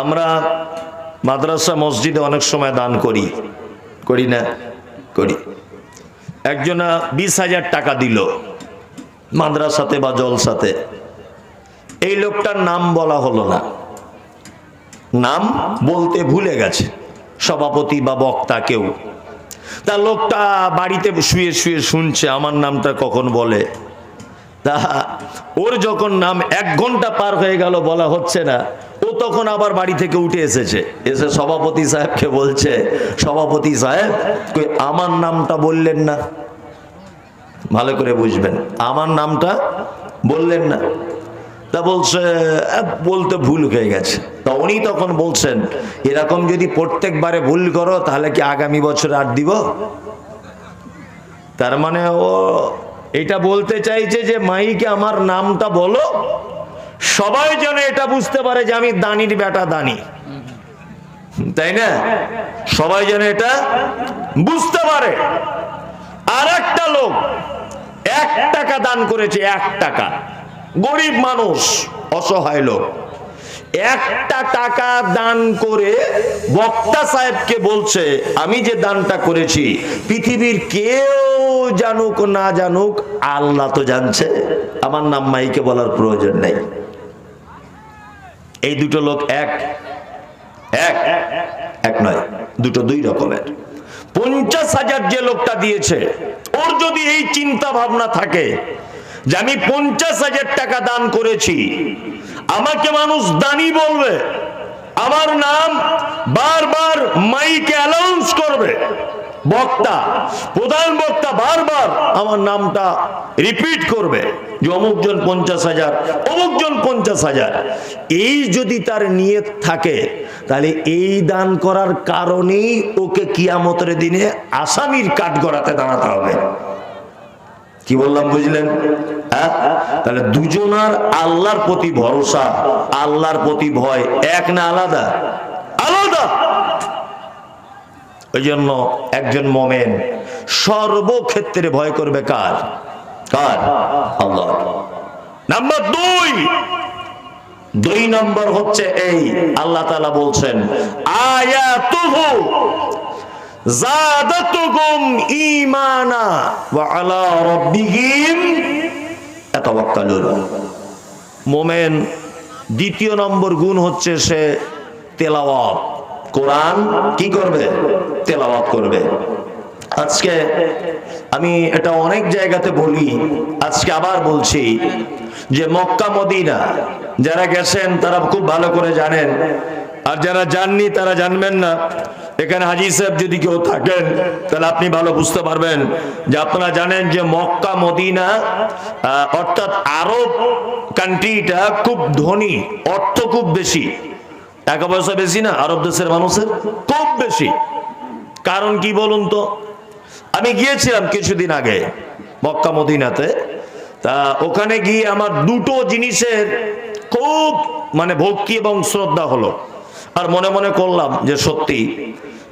আমরা মাদ্রাসা, মসজিদে অনেক সময় দান করি। করি না? করি। একজনা বিশ হাজার টাকা দিল মাদ্রাসাতে বা জলসাতে। এই লোকটার নাম বলা হলো না। নাম বলতে ভুলে গেছে, সভাপতি বা বক্তা কেউ। তা লোকটা বাড়িতে শুয়ে শুয়ে শুনছে, আমার নামটা কখন বলে? তা ওর যখন নাম এক ঘণ্টা পার হয়ে গেল বলা হচ্ছে না তখন আবার বাড়ি থেকে উঠে এসেছে। এসে সভাপতি সাহেবকে বলছে, সভাপতি সাহেব, কই আমার নামটা বললেন না। ভালো করে বুঝবেন, আমার নামটা বললেন না। তা বলছে বলতে ভুল হয়ে গেছে। তা উনি তখন বলছেন, এরকম যদি প্রত্যেকবারে ভুল করো, তাহলে কি আগামী বছর আর দিব? তার মানে ও এটা বলতে চাইছে যে, মাইকে আমার নামটা বলো সবাই যেন এটা বুঝতে পারে যে আমি দানির বেটা দানি। তাই না? সবাই যেন এটা বুঝতে পারে। আর একটা লোক এক টাকা দান করেছে, এক টাকা। গরিব মানুষ, অসহায় লোক। একটা টাকা দান করে বক্তা সাহেবকে বলছে, আমি যে দানটা করেছি, পৃথিবীর কেউ জানুক না জানুক, আল্লাহ তো জানছে। আমার নাম মাইকে বলার প্রয়োজন নেই। এই দুটো লোক এক। এক। এক নয়, দুটো দুই রকমের। পঞ্চাশ হাজার যে লোকটা দিয়েছে, ওর যদি এই চিন্তা ভাবনা থাকে যে আমি পঞ্চাশ হাজার টাকা দান করেছি, আমাকে মানুষ দানি বলবে, আমার নাম বারবার মাইকে অ্যানাউন্স করবে। বক্তা, প্রধান বক্তা বারবার আমার নামটা রিপিট করবে যে অমুক জন পঞ্চাশ হাজার অমুক জন পঞ্চাশ হাজার। এই যদি তার নিয়ত থাকে, তাহলে এই দান করার কারণেই ওকে কিয়ামতের দিনে আসামির কাঠ গড়াতে দাঁড়াতে হবে। কি বললাম, বুঝলেন? হ্যাঁ? তাহলে দুজনার আল্লাহর প্রতি ভরসা, আল্লাহর প্রতি ভয় এক না আলাদা? আলাদা! ওই জন্য একজন মোমেন সর্বক্ষেত্রে ভয় করবে কার? কার? আল্লাহ। নাম্বার দুই। দুই নম্বর হচ্ছে এই, আল্লাহ তাআলা বলছেন, আয়াতুহু জাদাতুকুম আলা মোমেন দ্বিতীয় নম্বর গুণ হচ্ছে সে তেলাওয়াত। কোরআন কি করবে? তেলাওয়াত করবে। আজকে আমি এটা অনেক জায়গাতে বলি, আজকে আবার বলছি যে মক্কা, মদিনা, যারা গেছেন তারা খুব ভালো করে জানেন, আর যারা জাননি তারা জানবেন না। এখানে হাজি সাহেব যদি কেউ থাকেন, তাহলে আপনি ভালো বুঝতে পারবেন যে আপনারা জানেন যে মক্কা, মদিনা অর্থাৎ আরব কান্ট্রিটা খুব ধনী, অর্থ খুব বেশি। টাকা পয়সা বেশি না, আরব দেশের মানুষের খুব বেশি। কারণ কি বলুন তো? আমি গিয়েছিলাম কিছুদিন আগে মক্কা মদিনাতে। তা ওখানে গিয়ে আমার দুটো জিনিসের খুব মানে ভক্তি এবং শ্রদ্ধা হলো। আর মনে মনে করলাম যে সত্যি,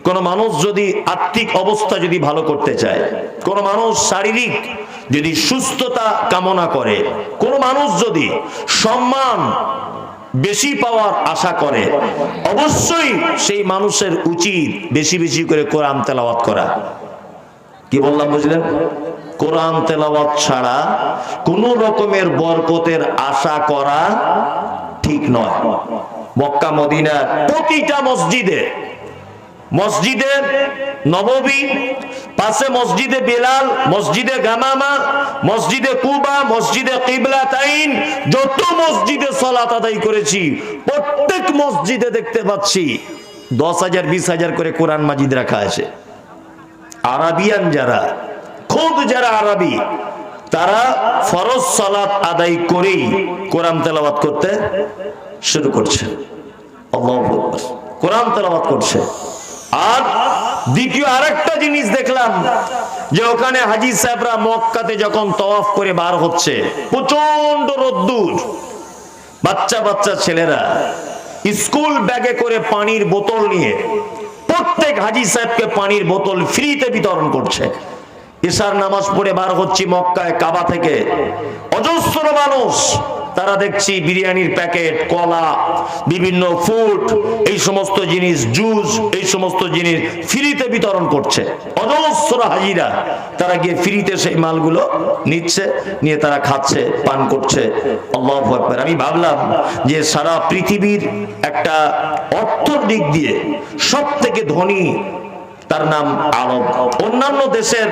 কোন মানুষ যদি আর্থিক অবস্থা যদি ভালো করতে চায়, কোন মানুষ শারীরিক যদি সুস্থতা কামনা করে, কোন মানুষ যদি সম্মান বেশি পাওয়ার আশা করে। অবশ্যই সেই মানুষের উচিত বেশি বেশি করে কোরআন তেলাওয়াত করা। কি বললাম, বুঝলেন? কোরআন তেলাওয়াত ছাড়া কোন রকমের বরকতের আশা করা ঠিক নয়। মক্কা, মদিনার প্রতিটা মসজিদে, মসজিদের নববী পাশে মসজিদে বেলাল, মসজিদে গামামা, মসজিদে কুবা, মসজিদে কিবলা তাইন, যত মসজিদে সলাত আদায় করেছি, প্রত্যেক মসজিদে দেখতে পাচ্ছি দশ হাজার, বিশ হাজার করে কোরআন মাজিদ রাখা আছে। আরাবিয়ান যারা, খুব যারা আরবি, তারা ফরজ সালাত আদায় করেই কোরআন তেলাওয়াত করতে শুরু করছে। কোরআন তেলাওয়াত করছে। আর দ্বিতীয় আরেকটা জিনিস দেখলাম, যে ওখানে হাজি সাহেবরা মক্কাতে যখন তওয়াফ করে বার হচ্ছে প্রচণ্ড রোদ্দুর। বাচ্চা বাচ্চা ছেলেরা স্কুল ব্যাগে করে পানির বোতল নিয়ে প্রত্যেক হাজি সাহেবকে পানির বোতল ফ্রিতে বিতরণ করছে। এশার নামাজ পড়ে বার হচ্ছি মক্কায়, কাবা থেকে। অজস্র মানুষ। তারা দেখছি বিরিয়ানির প্যাকেট, কলা, বিভিন্ন ফুড এই সমস্ত জিনিস জুস এই সমস্ত জিনিস ফ্রিতে বিতরণ করছে। অজস্র হাজিরা। তারা গিয়ে ফ্রিতে সেই মালগুলো নিচ্ছে, নিয়ে তারা খাচ্ছে, পান করছে। আল্লাহ আকবার। আমি ভাবলাম যে সারা পৃথিবীর একটা অর্থর দিক দিয়ে সব থেকে ধনী তার নাম আরব। অন্যান্য দেশের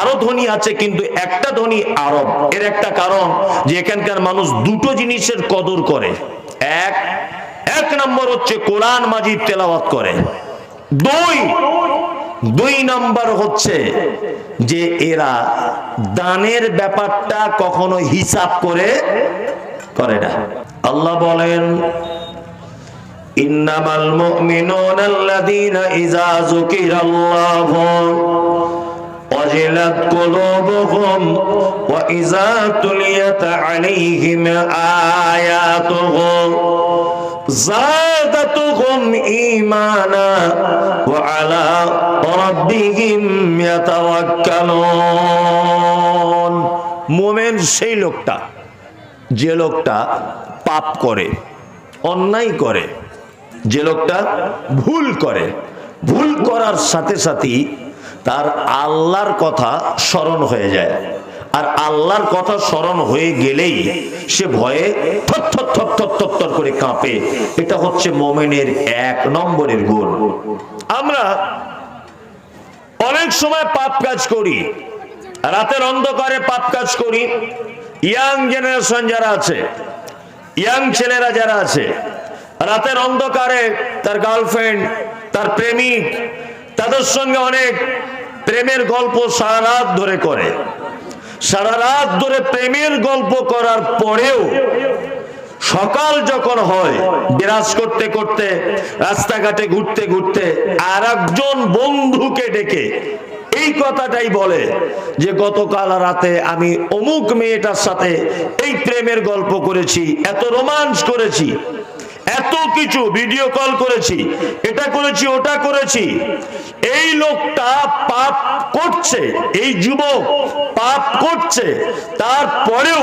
আরও ধনী আছে, কিন্তু একটা ধনী আরব। এর একটা কারণ যে এখানকার মানুষ দুটো জিনিসের কদর করে। এক এক নম্বর হচ্ছে কোরআন মাজিদ তেলাওয়াত করে। দুই দুই নম্বর হচ্ছে যে এরা দানের ব্যাপারটা কখনো হিসাব করে করে না। আল্লাহ বলেন إنما المؤمنون الذين إذا ذكر الله وجلت قلوبهم وإذا تليت عليهم آياته زادتهم إيمانا وعلى ربهم يتوكلون মোমেন সেই লোকটা যে লোকটা পাপ করে অন্যায় করে যে লোকটা ভুল করে। ভুল করার সাথে সাথেই তার আল্লাহর কথা স্মরণ হয়ে যায়। আর আল্লাহর কথা স্মরণ হয়ে গেলেই সে ভয়ে থর করে কাঁপে। এটা হচ্ছে মোমেনের এক নম্বরের গুণ। আমরা অনেক সময় পাপ কাজ করি, রাতের অন্ধকারে পাপ কাজ করি। ইয়াং জেনারেশন যারা আছে, ইয়াং ছেলেরা যারা আছে রাতের অন্ধকারে তার গার্লফ্রেন্ড তার প্রেমিক, তাদের সঙ্গে অনেক প্রেমের গল্প সারা রাত ধরে করে। সারা রাত ধরে প্রেমের গল্প করার পরেও সকাল যখন হয়, বিরাজ করতে করতে, রাস্তাঘাটে ঘুরতে ঘুরতে আর একজন বন্ধুকে ডেকে এই কথাটাই বলে যে, গতকাল রাতে আমি অমুক মেয়েটার সাথে এই প্রেমের গল্প করেছি, এত রোমাঞ্চ করেছি। এত কিছু ভিডিও কল করেছি, এটা করেছি, ওটা করেছি। এই লোকটা পাপ করছে, এই যুবক পাপ করছে, তারপরেও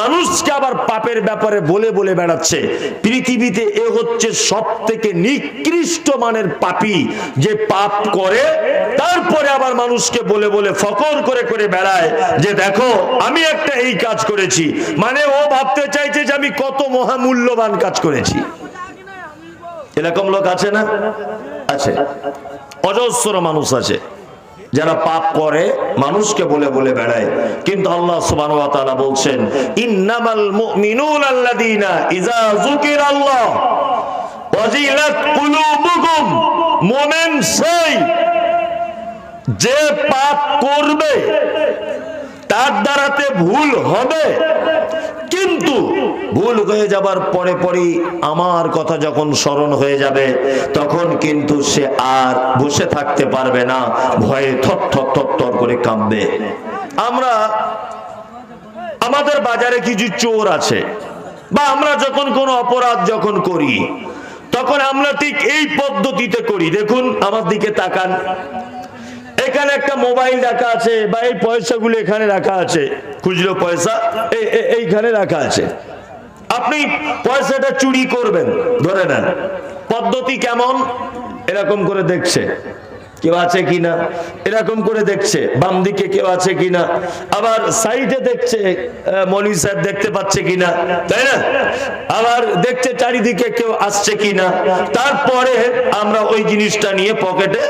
মানুষকে আবার পাপের ব্যাপারে বলে বলে বেড়াচ্ছে। পৃথিবীতে এ হচ্ছে সব থেকে নিকৃষ্ট মানের পাপি, যে পাপ করে, তারপরে আবার মানুষকে বলে বলে ফকর করে করে বেড়ায়, যে দেখো, আমি একটা এই কাজ করেছি। মানে ও ভাবতে চাইছে যে আমি কত মহামূল্যবান কাজ করেছি। এরকম লোক আছে না? আছে। অজস্র মানুষ আছে। যারা পাপ করে, মানুষকে বলে বলে বেড়ায়। কিন্তু আল্লাহ সুবহানাহু ওয়া তাআলা বলছেন, ইন্নামাল মুমিনুনা আল্লাযীনা ইযা যুকিরাল্লাহ ওয়াজিলাত কুলুবুকুম। মুমিন সেই যে পাপ করবে, তার দ্বারাতে ভুল হবে। কিন্তু ভুল হয়ে যাবার পরে পরেই আমার কথা যখন স্মরণ হয়ে যাবে, তখন কিন্তু সে আর বসে থাকতে পারবে না, ভয়ে থর থর থর থর করে কাঁপবে আমরা আমাদের বাজারে কিছু চোর আছে, বা আমরা যখন কোনো অপরাধ যখন করি, তখন আমরা ঠিক এই পদ্ধতিতে করি। দেখুন, আমার দিকে তাকান। এখানে একটা মোবাইল রাখা আছে বা এই পয়সাগুলো এখানে রাখা আছে। খুচরো পয়সা এই- এই- এইখানে রাখা আছে। আপনি পয়সাটা চুরি করবেন, ধরে নেন। পদ্ধতি কেমন? এরকম করে দেখছে। কেউ আছে কিনা? এরকম করে দেখছে। বাম দিকে কেউ আছে কিনা? আবার সাইডে দেখছে মনি স্যার দেখতে পাচ্ছে কিনা? তাই না? আবার দেখছে চারিদিকে কেউ আসছে কিনা? তারপরে আমরা ওই জিনিসটা নিয়ে পকেটে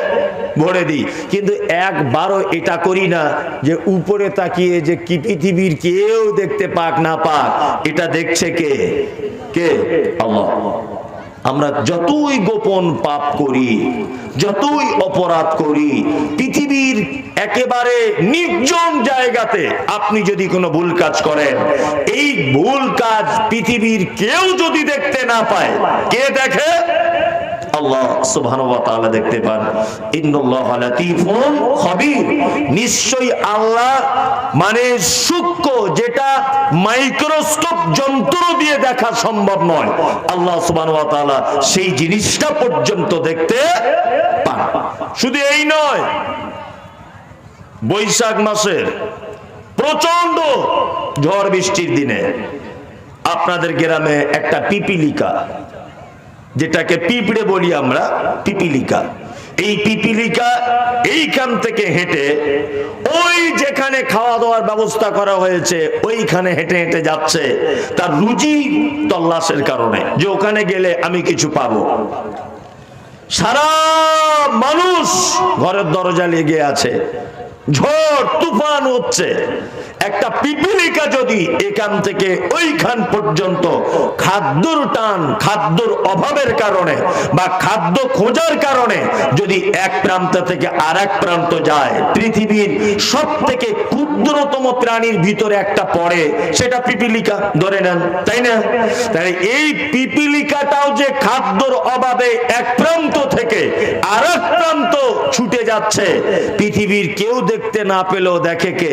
ভরে দিই। কিন্তু একবারও এটা করি না যে উপরে তাকিয়ে যে কি পৃথিবীর কেউ দেখতে পাক না পাক, এটা দেখছে কে? কে? আল্লাহ। আমরা যতই গোপন পাপ করি, যতই অপরাধ করি, পৃথিবীর একেবারে নির্জন জায়গাতে আপনি যদি কোনো ভুল কাজ করেন, এই ভুল কাজ পৃথিবীর কেউ যদি দেখতে না পায়, কে দেখে? আল্লাহ ওয়া তাআলা দেখতে পান। খবীর। নিশ্চয়ই আল্লাহ মানে সূক্ষ্ম যেটা মাইক্রোস্কোপ যন্ত্র দিয়ে দেখা সম্ভব নয়। আল্লাহ ওয়া তাআলা সেই জিনিসটা পর্যন্ত দেখতে পান। শুধু এই নয়, বৈশাখ মাসের প্রচণ্ড ঝড় বৃষ্টির দিনে আপনাদের গ্রামে একটা পিপিলিকা যেটাকে পিঁপড়ে বলি আমরা, পিপিলিকা। এই পিপিলিকা এইখান থেকে হেঁটে, ওই যেখানে খাওয়া দাওয়ার ব্যবস্থা করা হয়েছে, ওইখানে হেঁটে হেঁটে যাচ্ছে। তার রুচি তল্লাশের কারণে, যে ওখানে গেলে আমি কিছু পাবো। সারা মানুষ ঘরের দরজা লেগে আছে। ঝড়, তুফান হচ্ছে। একটা পিপিলিকা যদি এখান থেকে ওইখান পর্যন্ত খাদ্যর টান, খাদ্যর অভাবের কারণে বা খাদ্য খোঁজার কারণে যদি এক প্রান্ত থেকে আর প্রান্ত যায়, পৃথিবীর সব থেকে ক্ষুদ্রতম প্রাণীর ভিতরে একটা পড়ে, সেটা পিপিলিকা। ধরে নেন, তাই না? তাই এই পিপিলিকাটাও যে খাদ্যর অভাবে এক প্রান্ত থেকে আর প্রান্ত ছুটে যাচ্ছে, পৃথিবীর কেউ দেখতে না পেলেও দেখে কে?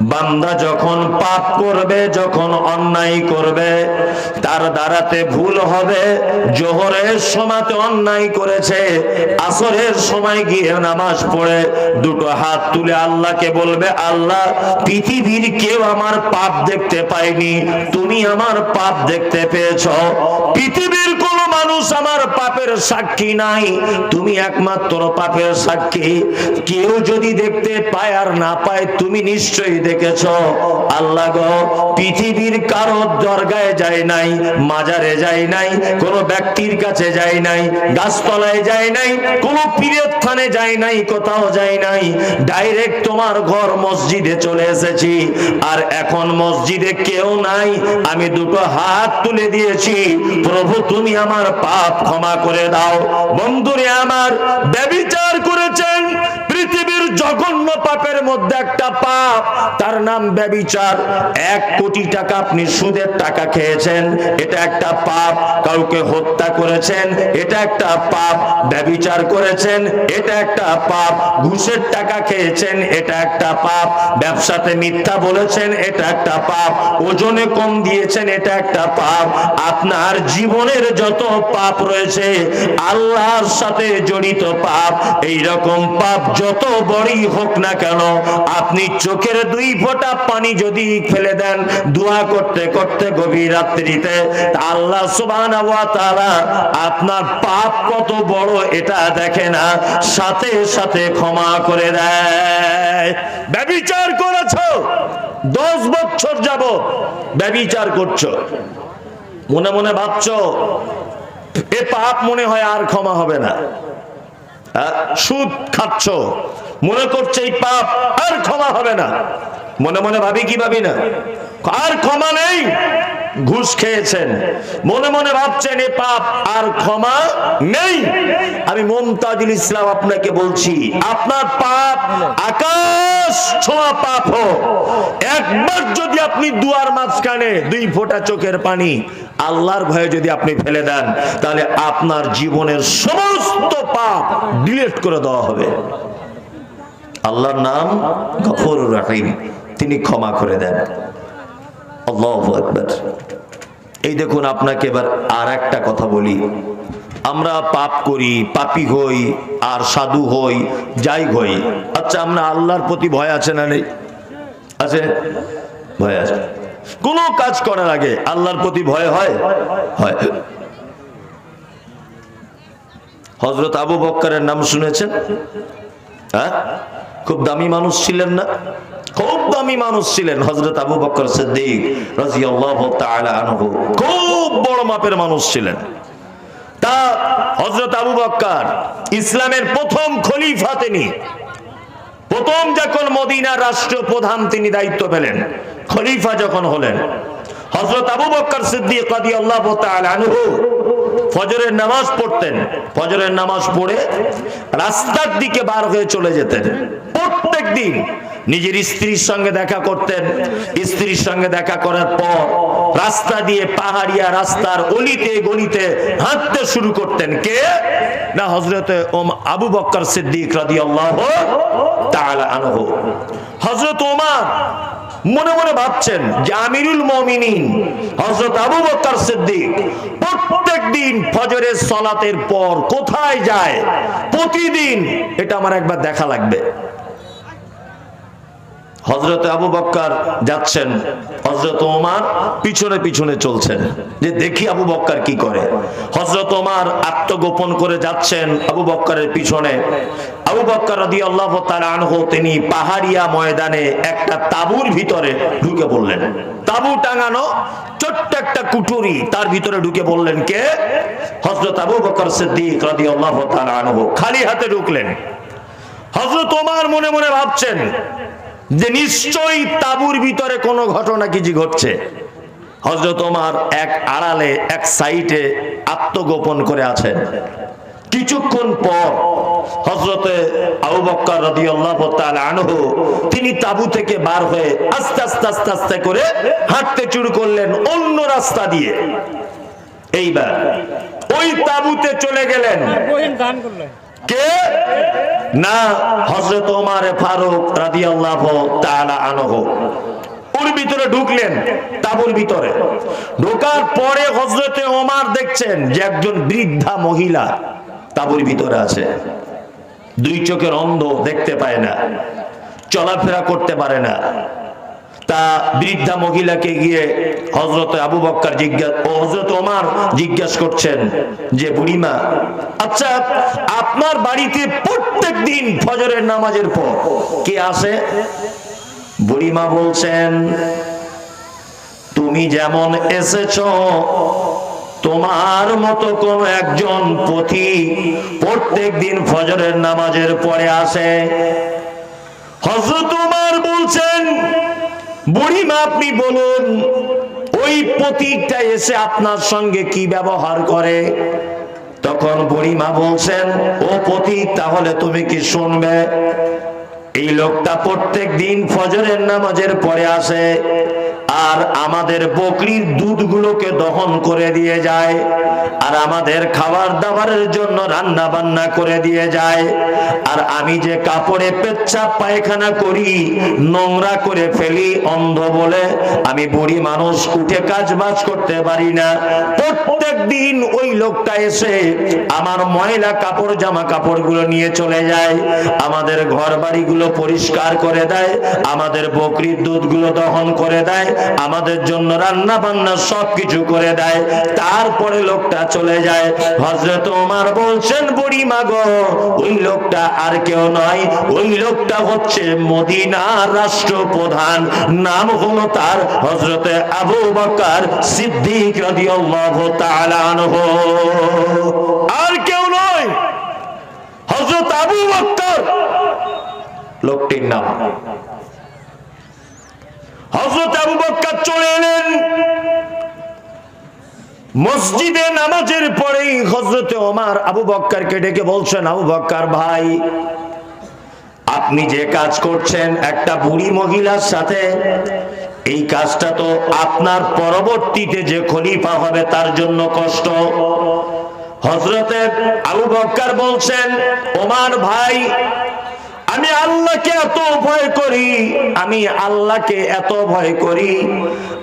বান্দা যখন পাপ করবে, যখন অন্যায় করবে, তার দ্বারাতে ভুল হবে। জোহরের সময়তে অন্যায় করেছে, আসরের সময় গিয়ে নামাজ পড়ে, দুটো হাত তুলে আল্লাহকে বলবে, আল্লাহ, পৃথিবীর কেউ আমার পাপ দেখতে পায়নি, তুমি আমার পাপ দেখতে পেয়েছ। পৃথিবীর কোন মানুষ আমার পাপের সাক্ষী নাই, তুমি একমাত্র পাপের সাক্ষী। কেউ যদি দেখতে পায় আর না পায়, তুমি নিশ্চয়ই দেখেছ? আল্লাহ গো, পৃথিবীর কারও দরগায় যায় নাই, মাজারে যায় নাই, কোন ব্যক্তির কাছে যায় নাই, গাছতলায় যায় নাই, কোন পীরের থানে যায় নাই, কোথাও যায় নাই। ডাইরেক্ট তোমার ঘর মসজিদে চলে এসেছি। আর এখন মসজিদে কেউ নাই, আমি দুটো হাত তুলে দিয়েছি। প্রভু, তুমি আমার পাপ ক্ষমা করে দাও। বন্ধুরে আমার ব্যবিচার পৃথিবীর জঘন্য পাপের মধ্যে একটা পাপ, তার নাম ব্যবিচার। এক কোটি টাকা আপনি সুদের টাকা খেয়েছেন, এটা একটা পাপ, কাউকে হত্যা করেছেন, এটা একটা পাপ, ব্যবিচার করেছেন, এটা একটা পাপ, ঘুষের টাকা খেয়েছেন, এটা একটা পাপ, ব্যবসাতে মিথ্যা বলেছেন, এটা একটা পাপ, ওজনে কম দিয়েছেন, এটা একটা পাপ। আপনার জীবনের যত পাপ রয়েছে, আল্লাহর সাথে জড়িত পাপ এই রকম পাপ যত বড়ই হোক না কেন, আপনি চোখের দুই ফোঁটা পানি যদি ফেলে দেন, দোয়া করতে করতে গভীর রাত্রিতে, আল্লাহ তাআলা আপনার পাপ কত বড় এটা দেখে না, সাথে সাথে ক্ষমা করে দেয় ব্যভিচার করেছ, দশ বছর যাব ব্যভিচার করছ মনে মনে ভাবছ, এ পাপ মনে হয় আর ক্ষমা হবে না? সুদ খাচ্ছ মনে করছে এই পাপ আর ক্ষমা হবে না। মনে মনে ভাবি কি ভাবি না? আর ক্ষমা নেই, ঘুষ খেয়েছেন। মনে মনে ভাবছেন, এ পাপ আর ক্ষমা নেই। আমি মমতাজুল ইসলাম আপনাকে বলছি, আপনার পাপ আকাশ ছোঁয়া পাপ হোক। একবার যদি আপনি দুয়ার মাঝখানে দুই ফোঁটা চোখের পানি আল্লাহর ভয়ে যদি আপনি ফেলে দেন, তাহলে আপনার জীবনের সমস্ত পাপ ডিলিট করে দেওয়া হবে। আল্লাহর নাম গফর রাহিম। তিনি ক্ষমা করে দেন। আল্লাহু এই দেখুন, আপনাকে এবার আর একটা কথা বলি। আমরা পাপ করি, পাপি হই, আর সাধু হই, যাই হই। আচ্ছা আমরা আল্লাহর প্রতি ভয় আছে না নেই? আছে? ভয় আছে। কোনো কাজ করার আগে আল্লাহর প্রতি ভয় হয়? হয়। হজরত আবু বক্কারের নাম শুনেছেন? হ্যাঁ? খুব দামি মানুষ ছিলেন না? খুব দামি মানুষ ছিলেন হজরত আবু বক্কর সিদ্দিক রাদিয়াল্লাহু তাআলা আনহু। খুব বড় মাপের মানুষ ছিলেন। তা হজরত আবু বক্কর ইসলামের প্রথম খলিফা তিনি। প্রথম যখন মদিনার রাষ্ট্রীয় প্রধান তিনি দায়িত্ব পেলেন, খলিফা যখন হলেন হজরত আবু বক্কর সিদ্দিক রাদিয়াল্লাহু তাআলা আনহু ফজরের নামাজ পড়তেন। ফজরের নামাজ পড়ে রাস্তার দিকে বার হয়ে চলে যেতেন। প্রত্যেক দিন নিজের স্ত্রীর সঙ্গে দেখা করতেন। স্ত্রীর সঙ্গে দেখা করার পর রাস্তা দিয়ে পাহাড়িয়া রাস্তার অলিতে গলিতে হাঁটতে শুরু করতেন। কে? না হজরতে ওম আবু বক্কর সিদ্দিক রাদিয়াল্লাহু তাআলা আনহু। হজরত ওমর মনে মনে ভাবছেন যে আমিরুল মমিনিন হজরত আবু বক্কর সিদ্দিক প্রত্যেক দিন ফজরের সলাতের পর কোথায় যায়? প্রতিদিন। এটা আমার একবার দেখা লাগবে। হজরত আবু বক্কর যাচ্ছেন। হজরত ওমার পিছনে পিছনে চলছেন। যে দেখি আবু বক্কর কি করে। হজরত ওমার আত্মগোপন করে যাচ্ছেন আবু বক্করের পিছনে। আবু বক্কর রদি আল্লাহ আনহু, তিনি পাহাড়িয়া ময়দানে একটা তাবুর ভিতরে ঢুকে পড়লেন। তাবু টাঙানো ছোট্ট একটা কুটুরি তার ভিতরে ঢুকে বললেন কে? হজরত আবু বক্কর সিদ্দিক রদি আল্লাহ আনহু। খালি হাতে ঢুকলেন। হজরত ওমার মনে মনে ভাবছেন যে নিশ্চয়ই তাবুর ভিতরে কোনো ঘটনা কিছু ঘটছে? হজরত ওমার এক আড়ালে, এক সাইটে আত্মগোপন করে আছেন। কিছুক্ষণ পর হজরতে আবু বক্কর রাদিয়াল্লাহু তাআলা আনহু তিনি তাবু থেকে বার হয়ে আস্তে আস্তে আস্তে আস্তে করে হাঁটতে শুরু করলেন অন্য রাস্তা দিয়ে। এইবার ওই তাবুতে চলে গেলেন। কে? না হজরত ওমার ফারুক রাদিয়াল্লাহু তাআলা আনহু। ঢুকলেন ভিতরে। ঢোকার পরে হজরতে ওমার দেখছেন যে একজন বৃদ্ধা মহিলা তাবুর ভিতরে আছে। দুই চোখের অন্ধ দেখতে পায় না, চলাফেরা করতে পারে না। তা বৃদ্ধা মহিলাকে গিয়ে হজরত আবু বক্কর জিজ্ঞাসা, ও হজরত ওমার জিজ্ঞাসা করছেন যে, বুড়িমা আচ্ছা আপনার বাড়িতে প্রত্যেক দিন ফজরের নামাজের পর কে আসে? বুড়িমা বলছেন, তুমি যেমন এসেছ, তোমার মতো কোন একজন পথি প্রত্যেক দিন ফজরের নামাজের পরে আসে। হজরত উমার বলছেন বুড়িমা আপনি বলুন, ওই প্রতীকটা এসে আপনার সঙ্গে কি ব্যবহার করে? তখন বুড়িমা বলছেন, ও প্রতীক তাহলে তুমি কি শুনবে? এই লোকটা প্রত্যেক দিন ফজরের নামাজের পরে আসে আর আমাদের বকরির দুধগুলোকে দহন করে দিয়ে যায়, আর আমাদের খাবার দাবারের জন্য রান্না বান্না করে দিয়ে যায়। আর আমি যে কাপড়ে পেচ্ছাপ পায়খানা করি, নোংরা করে ফেলি, অন্ধ বলে আমি বুড়ি মানুষ, উঠে কাজ বাজ করতে পারি না। প্রত্যেক দিন ওই লোকটা এসে আমার ময়লা কাপড়, জামা কাপড়গুলো নিয়ে চলে যায়, আমাদের ঘর বাড়িগুলো পরিষ্কার করে দেয়, আমাদের বকরির দুধগুলো দহন করে দেয় আমাদের জন্য রান্না বান্না সবকিছু করে দেয়। তারপরে লোকটা চলে যায়। হজরত ওমার বলছেন, বুড়ি মাগো, ওই লোকটা আর কেউ নয়। ওই লোকটা হচ্ছে মদিনার রাষ্ট্রপ্রধান। নাম হলো তার হজরতে আবু বকর সিদ্দিক রাদিয়াল্লাহু তাআলা আনহু। আর কেউ নয়। হযরত আবু বকর। লোকটির নাম হযরত আবু বকর চলে এলেন। মসজিদে নামাজের পরেই হজরতে ওমার আবু বক্কারকে ডেকে বলছেন, আবু বক্কার ভাই, আপনি যে কাজ করছেন, একটা বুড়ি মহিলার সাথে, এই কাজটা তো আপনার পরবর্তীতে যে খলিফা হবে তার জন্য কষ্ট। হজরতে আবু বক্কার বলছেন, ওমার ভাই আমি আল্লাহকে এত ভয় করি, আমি আল্লাহকে এত ভয় করি।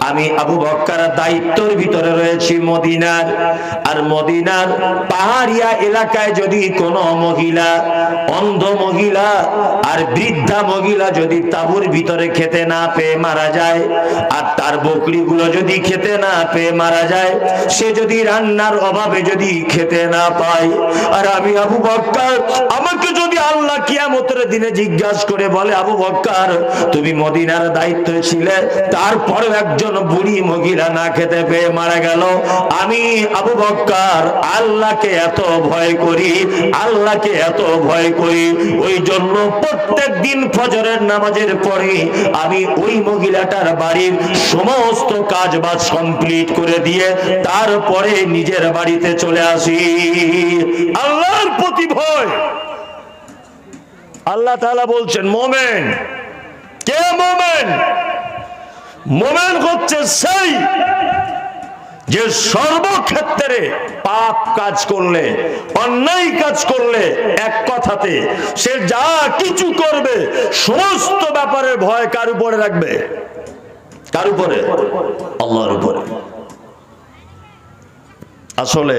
আমি আবু বক্কার দায়িত্বর ভিতরে রয়েছি মদিনার। আর মদিনার পাহাড়িয়া এলাকায় যদি কোনো মহিলা, অন্ধ মহিলা আর বৃদ্ধা মহিলা যদি তাবুর ভিতরে খেতে না পেয়ে মারা যায়, আর তার বকরিগুলো যদি খেতে না পেয়ে মারা যায়, সে যদি রান্নার অভাবে যদি খেতে না পায়, আর আমি আবু বক্কার, আমাকে যদি আল্লাহ কিয়ামতের দিনে জিজ্ঞাসা করে বলে, আবু বক্কার, তুমি মদিনার দায়িত্ব ছিলে তারপরে একজন বুড়ি মহিলা না খেতে পেয়ে মারা গেল। আমি, আবু বক্কার, আল্লাহকে এত ভয় করি, আল্লাহকে এত ভয় করি ওই জন্য প্রত্যেক দিন ফজরের নামাজের পরে আমি ওই মহিলাটার বাড়ির সমস্ত কাজ বাজ কমপ্লিট করে দিয়ে তারপরে নিজের বাড়িতে চলে আসি। আল্লাহর প্রতি ভয়। আল্লাহ তাআলা বলছেন, মোমেন। কে মোমেন? মোমেন হচ্ছে সেই যে সর্বক্ষেত্রে পাপ কাজ করলে, অন্যায় কাজ করলে এক কথাতে সে যা কিছু করবে, সমস্ত ব্যাপারে ভয় কার উপরে রাখবে? কার উপরে? আল্লাহর উপরে। আসলে